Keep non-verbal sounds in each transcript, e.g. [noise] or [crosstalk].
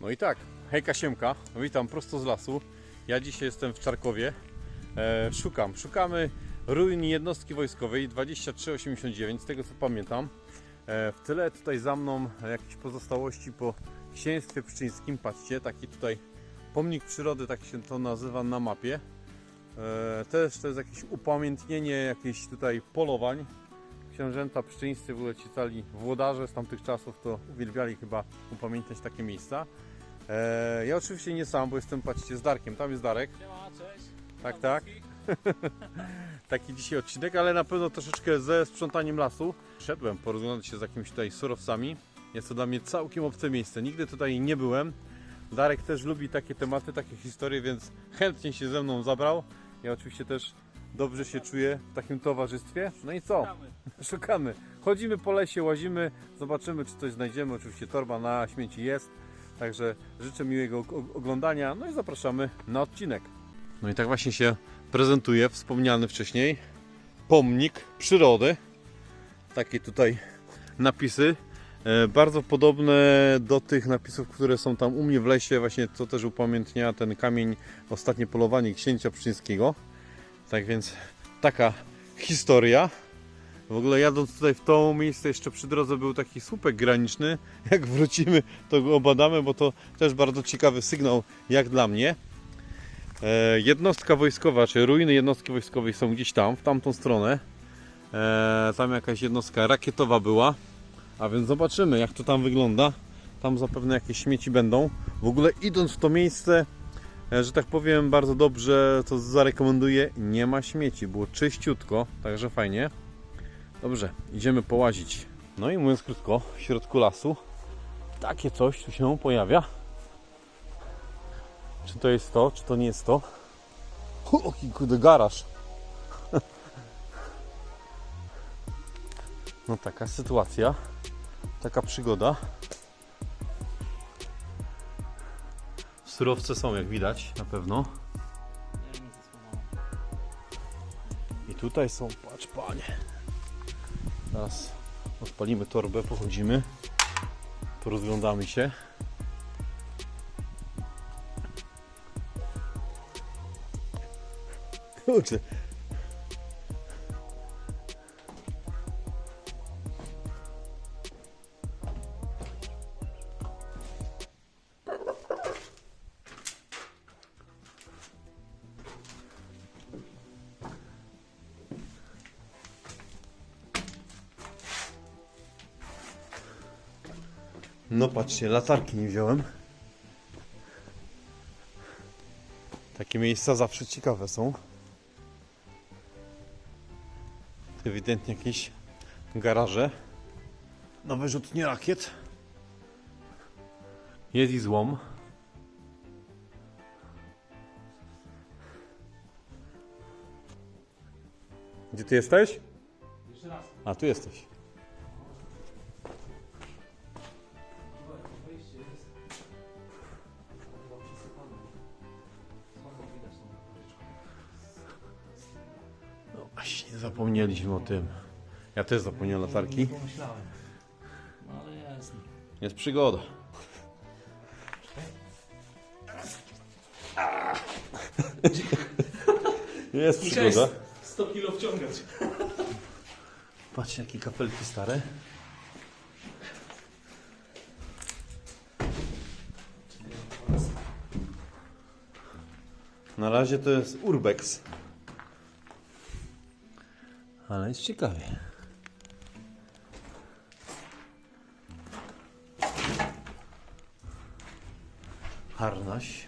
No i tak, hejka Siemka, witam prosto z lasu. Ja dzisiaj jestem w Czarkowie. E, szukam, szukamy ruin jednostki wojskowej 2389, z tego co pamiętam. E, w tyle tutaj za mną jakieś pozostałości po księstwie pszczyńskim. Patrzcie, taki tutaj pomnik przyrody, tak się to nazywa na mapie. E, też to jest jakieś upamiętnienie jakichś tutaj polowań. Książęta pszczyńscy, w ogóle ci cali włodarze z tamtych czasów to uwielbiali chyba upamiętniać takie miejsca. E, ja oczywiście nie sam, bo jestem, patrzcie, z Darkiem. Tam jest Darek. Siema, cześć. Tak, tak. [laughs] Taki dzisiaj odcinek, ale na pewno troszeczkę ze sprzątaniem lasu. Szedłem porozglądać się z jakimiś tutaj surowcami. Jest to dla mnie całkiem obce miejsce. Nigdy tutaj nie byłem. Darek też lubi takie tematy, takie historie, więc chętnie się ze mną zabrał. Ja oczywiście też dobrze się czuję w takim towarzystwie. No i co? Szukamy. Chodzimy po lesie, łazimy, zobaczymy, czy coś znajdziemy. Oczywiście torba na śmieci jest. Także życzę miłego og- oglądania. No i zapraszamy na odcinek. No i tak właśnie się prezentuje wspomniany wcześniej pomnik przyrody. Takie tutaj napisy. E, Bardzo podobne do tych napisów, które są tam u mnie w lesie, właśnie co też upamiętnia ten kamień Ostatnie polowanie księcia Pszczyńskiego. Tak więc taka historia. W ogóle jadąc tutaj w to miejsce, jeszcze przy drodze był taki słupek graniczny. [laughs] Jak wrócimy, to go obadamy, bo to też bardzo ciekawy sygnał, jak dla mnie. E, jednostka wojskowa, czy ruiny jednostki wojskowej są gdzieś tam, w tamtą stronę. E, tam jakaś jednostka rakietowa była. A więc zobaczymy, jak to tam wygląda. Tam zapewne jakieś śmieci będą. W ogóle idąc w to miejsce, że tak powiem, bardzo dobrze to zarekomenduję. Nie ma śmieci, było czyściutko, także fajnie. Dobrze, idziemy połazić. No i mówiąc krótko, w środku lasu takie coś tu się pojawia. Czy to jest to, czy to nie jest to? O, kurde garaż. No taka sytuacja, taka przygoda. Surowce są jak widać, na pewno. I tutaj są, patrz panie. Teraz odpalimy torbę, pochodzimy, porozglądamy się. Kurczę. Patrzcie, latarki nie wziąłem. Takie miejsca zawsze ciekawe są. Ewidentnie jakieś garaże. Na wyrzutnie rakiet. Jest i złom. Gdzie ty jesteś? Jeszcze raz. A, tu jesteś. Zapomnieliśmy o tym. Ja też zapomniałem latarki. Nie pomyślałem. No ale jest. Jest przygoda. [laughs] Jest przygoda. 100 kilo wciągać. Patrzcie jakie kapelki stare. Na razie to jest urbex. Ale jest ciekawie. Harnaś.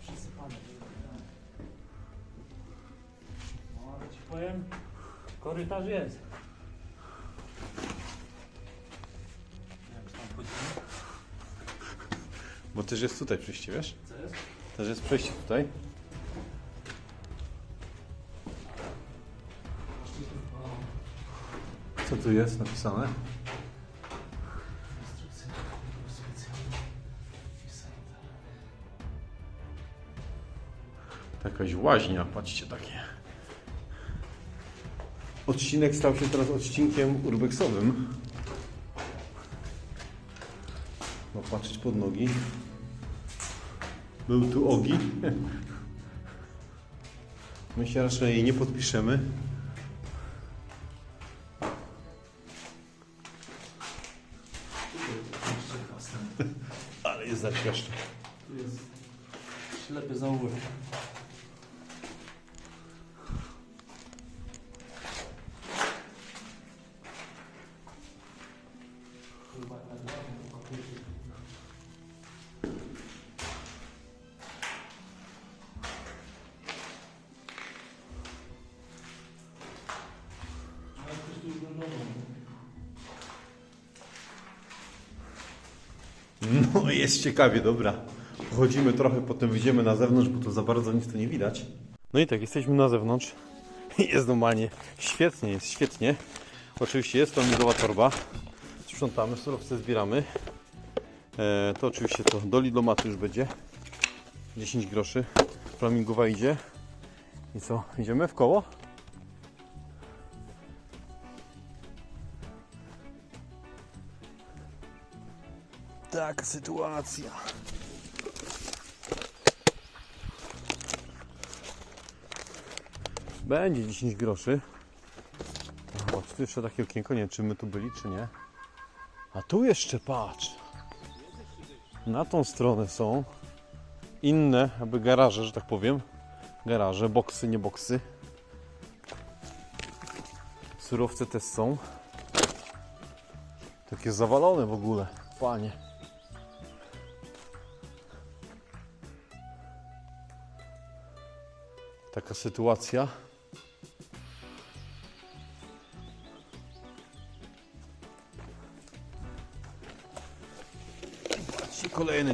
Przysypane. No ale ci powiem, korytarz jest. Jak tam chodzimy? Bo też jest tutaj przejście, wiesz? Co jest? Też jest przejście tutaj. Tu jest napisane? Jakaś łaźnia, patrzcie takie. Odcinek stał się teraz odcinkiem urbexowym. Popatrzeć pod nogi. Był tu ogi. My się raczej nie podpiszemy. Ślepy zaułek. Ale ktoś tu oglądał. Chodzimy trochę, potem wyjdziemy na zewnątrz, bo tu za bardzo nic tu nie widać. No i tak, jesteśmy na zewnątrz. [laughs] Jest normalnie świetnie, jest świetnie. Oczywiście jest to mizowa torba. Sprzątamy, surowce zbieramy. E, to oczywiście to do Lidlomatu już będzie. 10 groszy. Flamingowa idzie. I co, idziemy w koło? Taka sytuacja. Będzie 10 groszy. Zobacz, tu jeszcze takie okienko, nie wiem czy my tu byli, czy nie. A tu jeszcze patrz. Na tą stronę są inne, jakby garaże, że tak powiem. Garaże, boksy, nie boksy. Surowce też są. Takie zawalone w ogóle, panie. Taka sytuacja.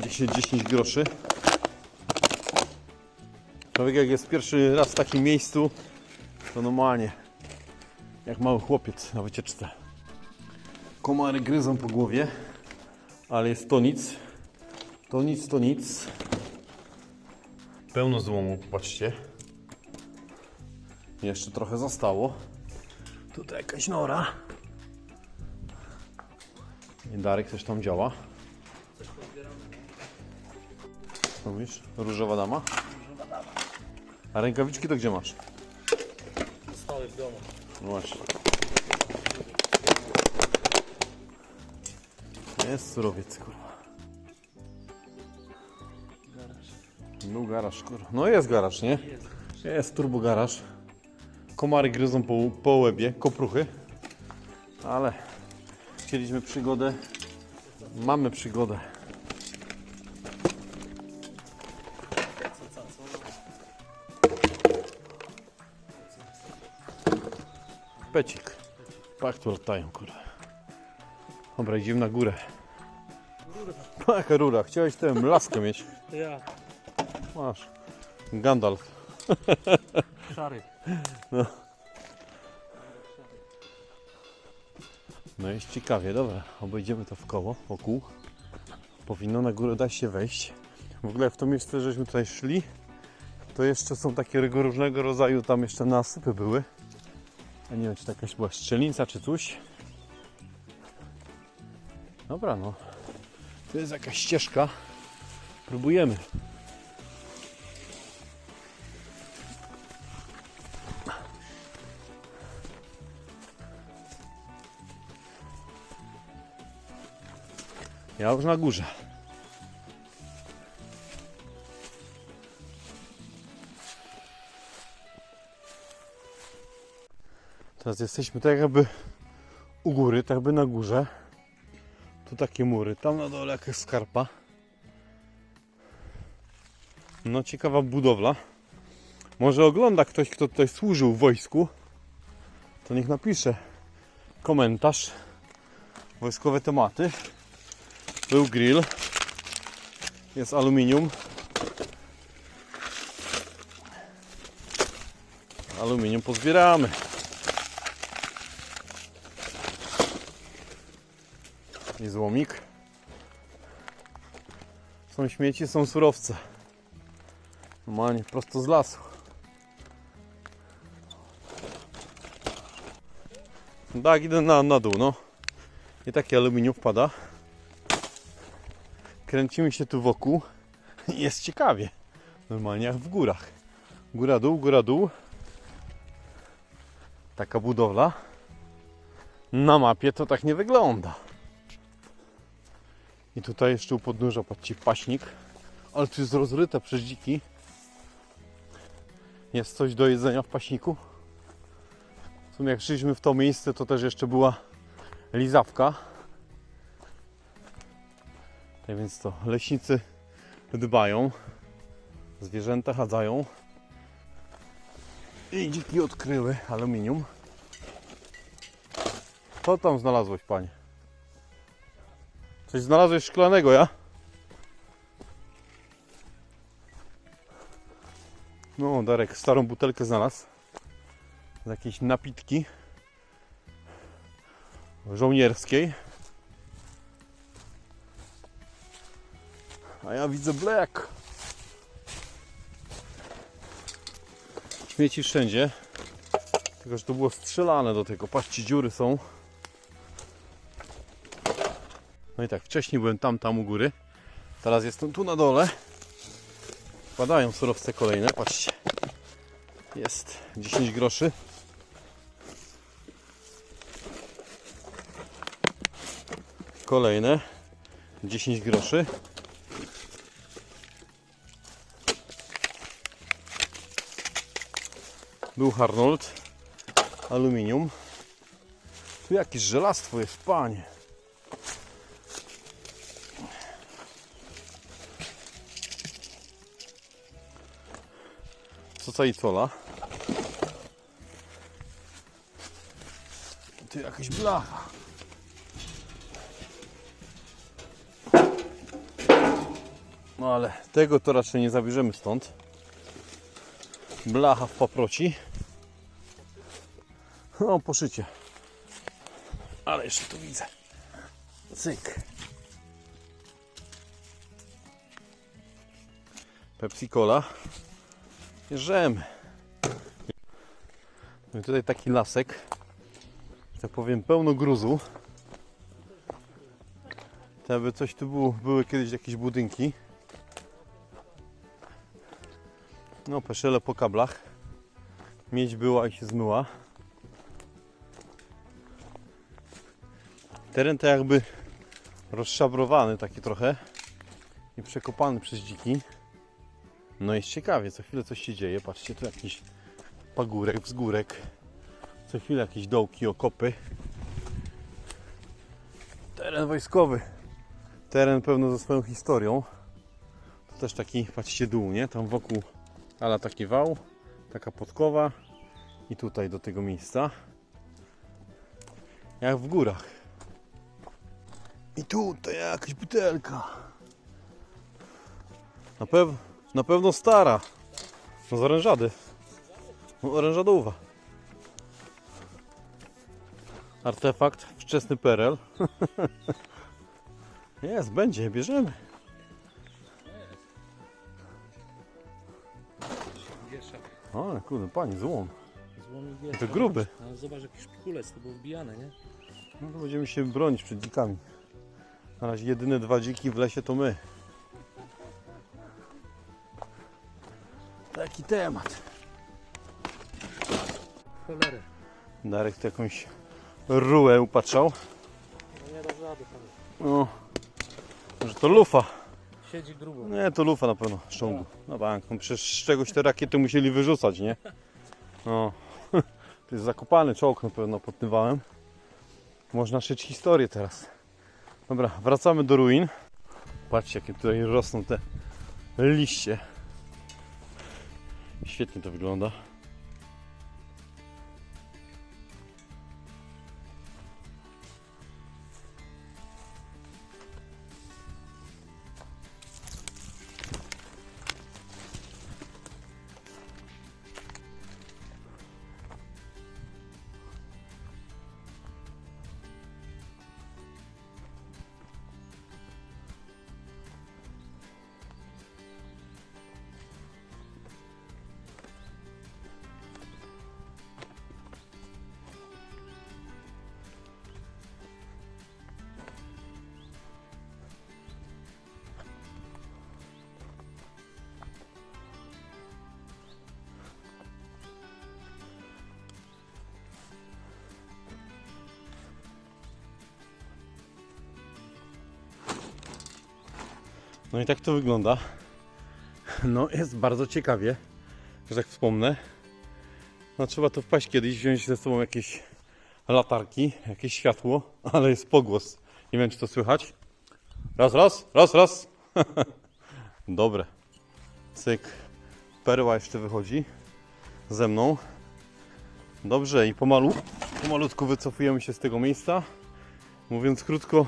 10, 10 groszy. Człowiek jak jest pierwszy raz w takim miejscu, to normalnie jak mały chłopiec na wycieczce. Komary gryzą po głowie, ale jest to nic. To nic, to nic. Pełno złomu, patrzcie. Jeszcze trochę zostało. Tutaj jakaś nora. I Darek też tam działa. Co mówisz? Różowa dama? A rękawiczki to gdzie masz? Stały w domu. No właśnie. Jest surowiec, kurwa. Garaż. Był garaż, kurwa. No jest garaż, nie? Jest. Jest turbo garaż. Komary gryzą po, po łebie, kopruchy. Ale chcieliśmy przygodę. Mamy przygodę. Pecik. Pak tu latają, kurwa. Dobra, idziemy na górę. Jaka rura. Chciałeś tę laskę mieć. Ja. Masz. Gandalf. Szary. No jest ciekawie, dobra. Obejdziemy to w koło, wokół. Powinno na górę dać się wejść. W ogóle w to miejsce, żeśmy tutaj szli, to jeszcze są takie różnego rodzaju, tam jeszcze nasypy były. Ja nie wiem, czy to jakaś była strzelnica, czy coś. Dobra, no. To jest jakaś ścieżka. Próbujemy. Ja już na górze. Teraz jesteśmy tak jakby u góry, tak jakby na górze. Tu takie mury, tam na dole jakaś skarpa. No ciekawa budowla. Może ogląda ktoś, kto tutaj służył w wojsku. To niech napisze komentarz. Wojskowe tematy. Był grill. Jest aluminium. Aluminium pozbieramy. Złomik. Są śmieci, są surowce. Normalnie prosto z lasu. Tak, idę na, na dół, no. I takie aluminium wpada. kręcimy się tu wokół. [laughs] Jest ciekawie. Normalnie jak w górach. Góra dół, góra dół. Taka budowla. Na mapie to tak nie wygląda. I tutaj jeszcze u podnóża, patrzcie, paśnik. Ale tu jest rozryte przez dziki. Jest coś do jedzenia w paśniku. W sumie jak szliśmy w to miejsce, to też jeszcze była lizawka. Tak więc to leśnicy dbają. Zwierzęta chadzają. I dziki odkryły aluminium. Co tam znalazłeś, panie? Coś znalazłeś szklanego, ja? No, Darek starą butelkę znalazł. Z jakiejś napitki żołnierskiej. A ja widzę black. Śmieci wszędzie. Tylko, że to było strzelane do tego. Patrzcie, dziury są. No i tak, wcześniej byłem tam, tam u góry. Teraz jestem tu na dole. Wpadają surowce kolejne, patrzcie. Jest 10 groszy. Kolejne 10 groszy. Był Harnold. Aluminium. Tu jakieś żelastwo jest, panie. Co i cola. Tu jakaś blacha. No ale tego to raczej nie zabierzemy stąd. Blacha w paproci. No, poszycie. Ale jeszcze tu widzę. Cyk. Pepsi Cola. Bierzemy. No i tutaj taki lasek. Tak powiem, pełno gruzu. To jakby coś tu było, były kiedyś jakieś budynki. No, peszele po kablach. Miedź była i się zmyła. Teren to jakby rozszabrowany taki trochę i przekopany przez dziki. No jest ciekawie, co chwilę coś się dzieje. Patrzcie, tu jakiś pagórek, wzgórek. Co chwilę jakieś dołki, okopy. Teren wojskowy. Teren pełno ze swoją historią. To też taki, patrzcie, dół, nie? Tam wokół ala taki wał, taka podkowa i tutaj do tego miejsca. Jak w górach. I tutaj jakaś butelka. Na, pew na pewno stara. No z orężady. No, orężadowa. Artefakt wczesny PRL. [laughs] Jest, będzie, bierzemy. Wieszak. O, kurde, pani, złom. To gruby. No, zobacz jaki szpikulec, to był wbijany, nie? No to będziemy się bronić przed dzikami. Na razie jedyne dwa dziki w lesie to my. Taki temat. Cholery. Darek tu jakąś rułę upatrzał. No nie da rady. No, może to lufa. Siedzi grubo. Nie, to lufa na pewno, szczągu. Na bank. No przecież z czegoś te rakiety musieli wyrzucać, nie? No. [laughs] To jest zakopany czołg na pewno pod tym wałem. Można szyć historię teraz. Dobra, wracamy do ruin. Patrzcie, jakie tutaj rosną te liście. Świetnie to wygląda. No i tak to wygląda. No jest bardzo ciekawie, że tak wspomnę. No trzeba to wpaść kiedyś, wziąć ze sobą jakieś latarki, jakieś światło, [laughs] ale jest pogłos. Nie wiem czy to słychać. Raz, raz, raz, raz. [laughs] Dobre. Cyk. Perła jeszcze wychodzi ze mną. Dobrze i pomalu, pomalutku wycofujemy się z tego miejsca. Mówiąc krótko,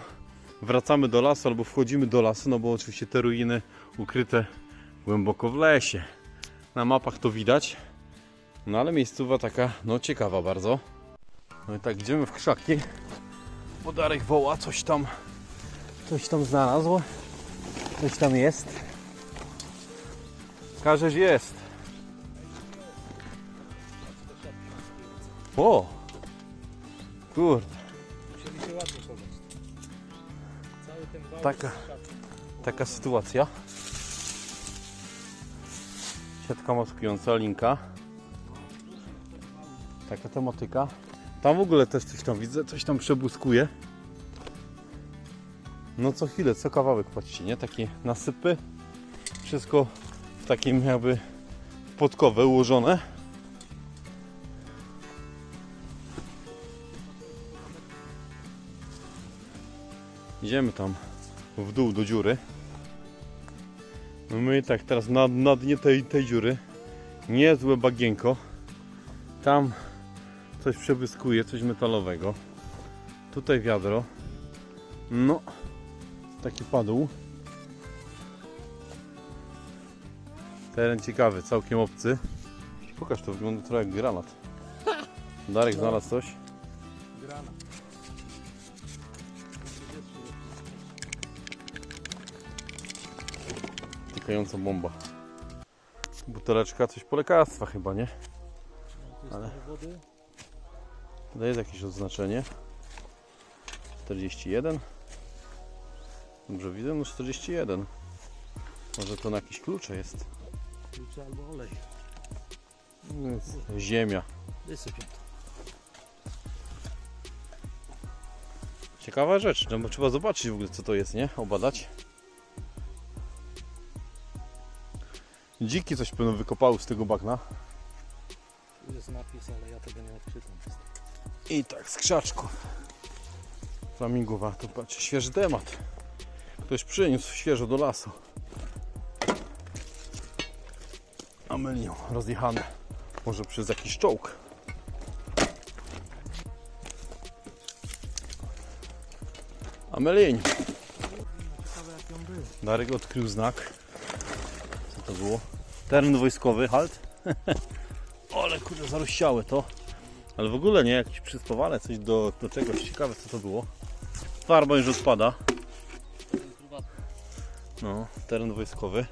wracamy do lasu albo wchodzimy do lasu, no bo oczywiście te ruiny ukryte głęboko w lesie. Na mapach to widać. No ale miejscowa taka, no ciekawa bardzo. No i tak idziemy w krzaki. Bo Darek woła, coś tam, coś tam znalazł. Coś tam jest. Każesz jest. O! Kurde, Taka. taka sytuacja. Siatka maskująca, linka. Taka tematyka. Tam w ogóle też coś tam widzę, coś tam przebłyskuje. No co chwilę, co kawałek patrzcie, nie? Takie nasypy. Wszystko w takim jakby podkowę ułożone. Idziemy tam w dół do dziury. No my i tak teraz na, na dnie tej, tej dziury niezłe bagienko. Tam coś przebłyskuje, coś metalowego. Tutaj wiadro. No, taki padł. Teren ciekawy, całkiem obcy. Pokaż, to wygląda trochę jak granat. Darek znalazł coś. Grana. Tykająca bomba. Buteleczka, coś po lekarstwa chyba, nie? Ale-. To jest jakieś oznaczenie. 41. Dobrze widzę, no 41. Może to na jakieś klucze jest. Klucze albo olej. No Ziemia. Wysypię. Ciekawa rzecz, no bo trzeba zobaczyć w ogóle co to jest, nie? Obadać. Dziki coś pewno wykopały z tego bagna. Tu jest napis, ale ja tego nie odczytam. I tak, z krzaczków. Flamingowa, to patrzcie, świeży temat. Ktoś przyniósł świeżo do lasu. Amelią rozjechane. Może przez jakiś czołg. Amelień. Darek odkrył znak. To było? Teren wojskowy, halt. [laughs] Ale kurde, zarościałe to. Ale w ogóle nie, jakieś przyspowane coś do, do czegoś. Ciekawe co to było. Farba już odpada. No, teren wojskowy.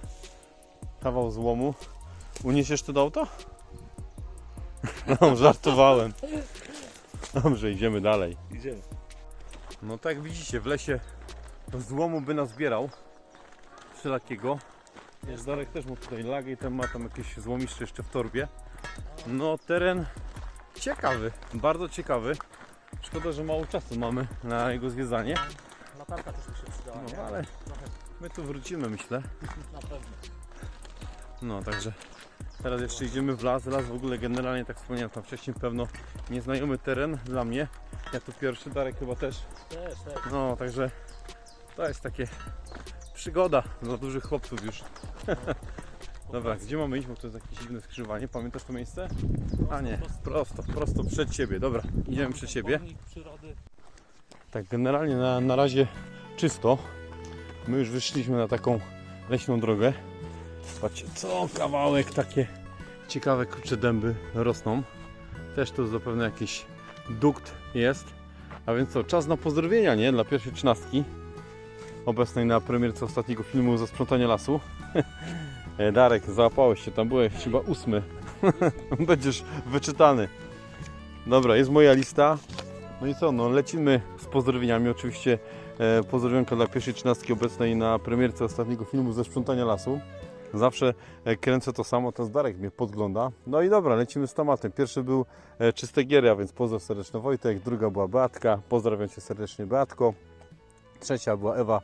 Kawał złomu. Uniesiesz to do auta? [laughs] No, żartowałem. Dobrze, idziemy dalej. Idziemy. No tak jak widzicie, w lesie złomu by nazbierał wszelakiego. Wiesz, Darek też ma tutaj lagę i tam ma tam jakieś złomiszcze jeszcze w torbie. No teren ciekawy, bardzo ciekawy. Szkoda, że mało czasu mamy na jego zwiedzanie. Latarka też mi się przydała. No nie? ale Trochę my tu wrócimy myślę. na pewno. No także teraz jeszcze idziemy w las. Las w ogóle generalnie tak wspomniałem tam wcześniej pewno nieznajomy teren dla mnie. Ja tu pierwszy, Darek chyba też. Też, też. No, także to jest takie przygoda dla dużych chłopców już. [laughs] Dobra, gdzie mamy iść, bo to jest jakieś dziwne skrzyżowanie. Pamiętasz to miejsce? A nie, prosto, prosto przed siebie. Dobra, idziemy przed siebie. Tak, generalnie na, na razie czysto. My już wyszliśmy na taką leśną drogę. Patrzcie, co kawałek takie ciekawe kurcze dęby rosną. Też tu zapewne jakiś dukt jest. A więc co, czas na pozdrowienia, nie? Dla pierwszej trzynastki. Obecnej na premierce ostatniego filmu ze sprzątania lasu. [laughs] E, Darek, załapałeś się, tam byłeś chyba ósmy. [laughs] Będziesz wyczytany. Dobra, jest moja lista. No i co, no lecimy z pozdrowieniami. Oczywiście e, pozdrowionka dla pierwszej trzynastki obecnej na premierce ostatniego filmu ze sprzątania lasu. Zawsze e, kręcę to samo, ten Darek mnie podgląda. No i dobra, lecimy z tematem. Pierwszy był e, Czyste Giery, a więc pozdrow serdeczny Wojtek. Druga była Beatka, pozdrawiam Cię serdecznie Beatko. Trzecia była Ewa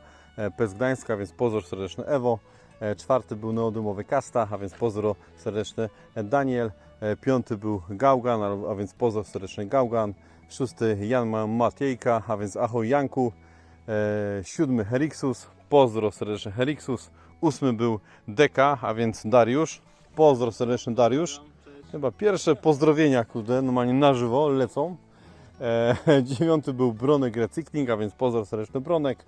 Pes Gdańska, więc pozdro serdeczne Ewo. E, Czwarty był neodymowy Kasta, a więc pozdro serdeczne Daniel. E, Piąty był Gaugan, a- więc pozdro serdeczny Gaugan. Szósty Jan Ma- Matiejka, a więc ahoj Janku. E, Siódmy Heriksus, pozdro serdeczny Heriksus. Ósmy był Deka, a więc Dariusz. Pozdro serdeczny Dariusz. Chyba pierwsze pozdrowienia, kurde, normalnie na żywo lecą. E, [laughs] dziewiąty był Bronek Recykling, a więc pozdro serdeczny Bronek.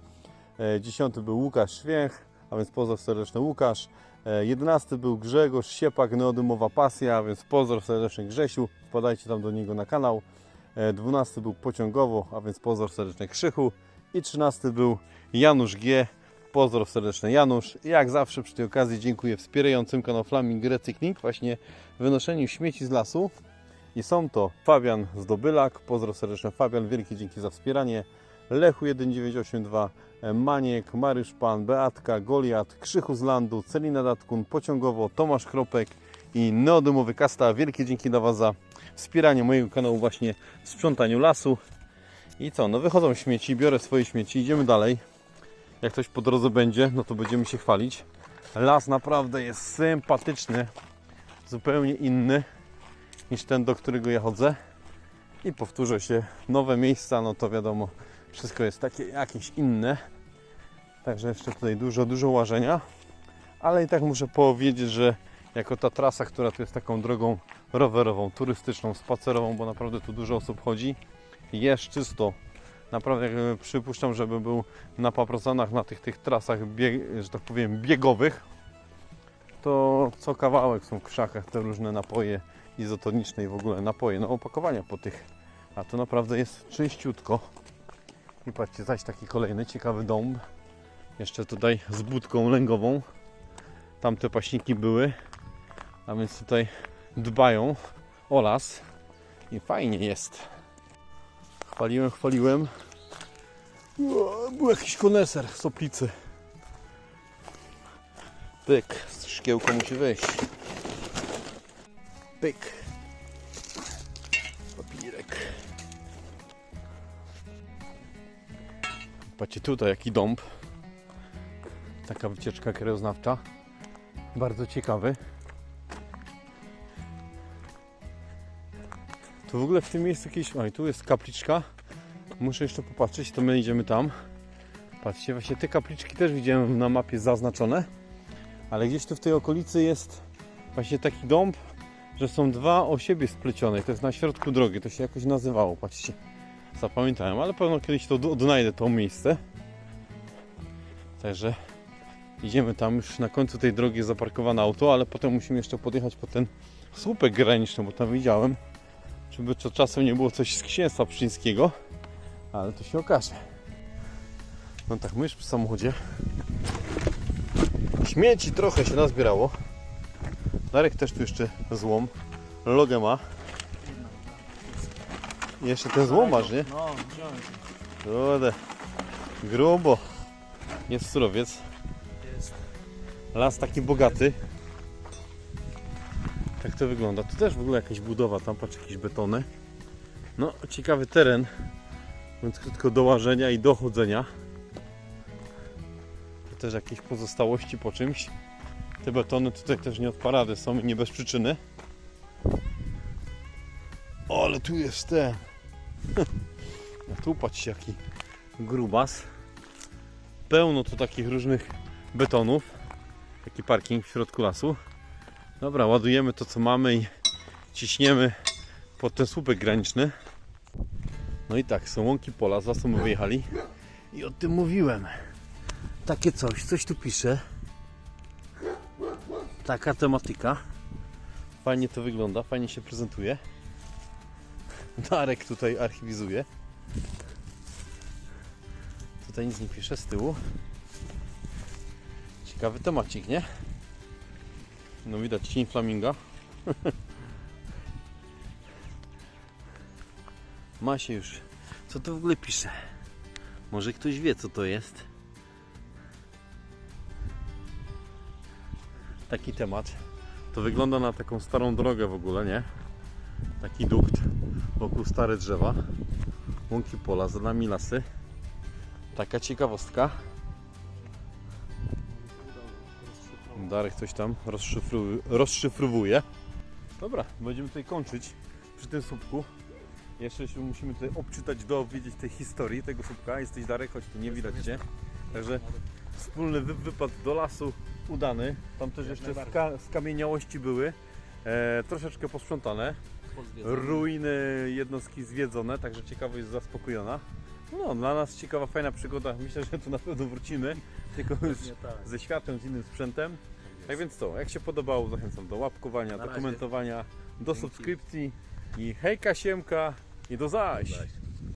E, dziesiąty był Łukasz Święch, a więc pozdro serdeczny Łukasz. E, jedenasty był Grzegorz Siepak, Neodymowa Pasja, a więc pozdro serdeczny Grzesiu. Wpadajcie tam do niego na kanał. E, dwunasty był Pociągowo, a więc pozdro serdeczny Krzychu. I trzynasty był Janusz G. Pozdro serdeczny Janusz. Jak zawsze przy tej okazji dziękuję wspierającym kanał Flaming Recykling właśnie w wynoszeniu śmieci z lasu. I są to Fabian Zdobylak, pozdro serdeczne Fabian, wielkie dzięki za wspieranie. Lechu 1982, Maniek, Mariusz Pan, Beatka, Goliat, Krzychu z Landu, Celina Datkun, Pociągowo, Tomasz Kropek i Neodymowy Kasta. Wielkie dzięki dla Was za wspieranie mojego kanału właśnie w sprzątaniu lasu. I co, no wychodzą śmieci, biorę swoje śmieci, idziemy dalej. Jak coś po drodze będzie, no to będziemy się chwalić. Las naprawdę jest sympatyczny, zupełnie inny niż ten, do którego ja chodzę. I powtórzę się, nowe miejsca, no to wiadomo, wszystko jest takie jakieś inne. Także jeszcze tutaj dużo, dużo łażenia. Ale i tak muszę powiedzieć, że jako ta trasa, która tu jest taką drogą rowerową, turystyczną, spacerową, bo naprawdę tu dużo osób chodzi, jest czysto. Naprawdę przypuszczam, żeby był na paprocanach, na tych, tych trasach, bieg, że tak powiem, biegowych, to co kawałek są w krzakach te różne napoje izotoniczne i w ogóle napoje, no opakowania po tych. A to naprawdę jest czyściutko. I patrzcie, zaś taki kolejny ciekawy dom. Jeszcze tutaj z budką lęgową. Tam te paśniki były. A więc tutaj dbają o las. I fajnie jest. Chwaliłem, chwaliłem. O, Był jakiś koneser z soplicy. Pyk, szkiełko musi wyjść. Pyk. Patrzcie tutaj jaki dąb. Taka wycieczka krajoznawcza. Bardzo ciekawy. Tu w ogóle w tym miejscu jakieś... Oj, tu jest kapliczka. Muszę jeszcze popatrzeć, to my idziemy tam. Patrzcie, właśnie te kapliczki też widziałem na mapie zaznaczone. Ale gdzieś tu w tej okolicy jest właśnie taki dąb, że są dwa o siebie splecione. To jest na środku drogi, to się jakoś nazywało, patrzcie. Zapamiętałem, ale pewno kiedyś to od- odnajdę to miejsce. Także idziemy tam już na końcu tej drogi jest zaparkowane auto, ale potem musimy jeszcze podjechać po ten słupek graniczny, bo tam widziałem, żeby to czasem nie było coś z księstwa pszczyńskiego, ale to się okaże. No tak, my już przy samochodzie. Śmieci trochę się nazbierało. Darek też tu jeszcze złom. Logę ma. I jeszcze ten złom masz, nie? No, wziąłem. Kurde. Grubo. Jest surowiec. Jest. Las taki bogaty. Tak to wygląda. Tu też w ogóle jakaś budowa, tam patrz jakieś betony. No, ciekawy teren. Więc krótko do łażenia i do chodzenia. Tu też jakieś pozostałości po czymś. Te betony tutaj też nie od parady są i nie bez przyczyny. O, ale tu jest ten. [laughs] No tu patrzcie jaki grubas. Pełno tu takich różnych betonów. Taki parking w środku lasu. Dobra, ładujemy to co mamy i ciśniemy pod ten słupek graniczny. No i tak, są łąki pola, za co my wyjechali. I o tym mówiłem. Takie coś, coś tu pisze. Taka tematyka. Fajnie to wygląda, fajnie się prezentuje. Darek tutaj archiwizuje. Tutaj nic nie pisze z tyłu. Ciekawy temacik, nie? No widać cień flaminga. [laughs] Ma się już. Co to w ogóle pisze? Może ktoś wie co to jest? Taki temat. To wygląda na taką starą drogę w ogóle, nie? Taki dukt wokół stare drzewa. Łąki pola, za nami lasy. Taka ciekawostka. Darek coś tam rozszyfru- rozszyfrowuje. Dobra, będziemy tutaj kończyć przy tym słupku. Jeszcze się musimy tutaj obczytać, dowiedzieć tej historii tego słupka. Jesteś Darek, choć tu nie widać Cię. Także wspólny wy- wypad do lasu udany. Tam też jeszcze skamieniałości były. E, troszeczkę posprzątane. Ruiny jednostki zwiedzone, także ciekawość jest zaspokojona. No, dla nas ciekawa, fajna przygoda. Myślę, że tu na pewno wrócimy. Tylko już tak. ze światłem, z innym sprzętem. Tak więc to, jak się podobało, zachęcam do łapkowania, Na do razie. komentowania, do Dzięki. subskrypcji i hejka siemka i do zaś!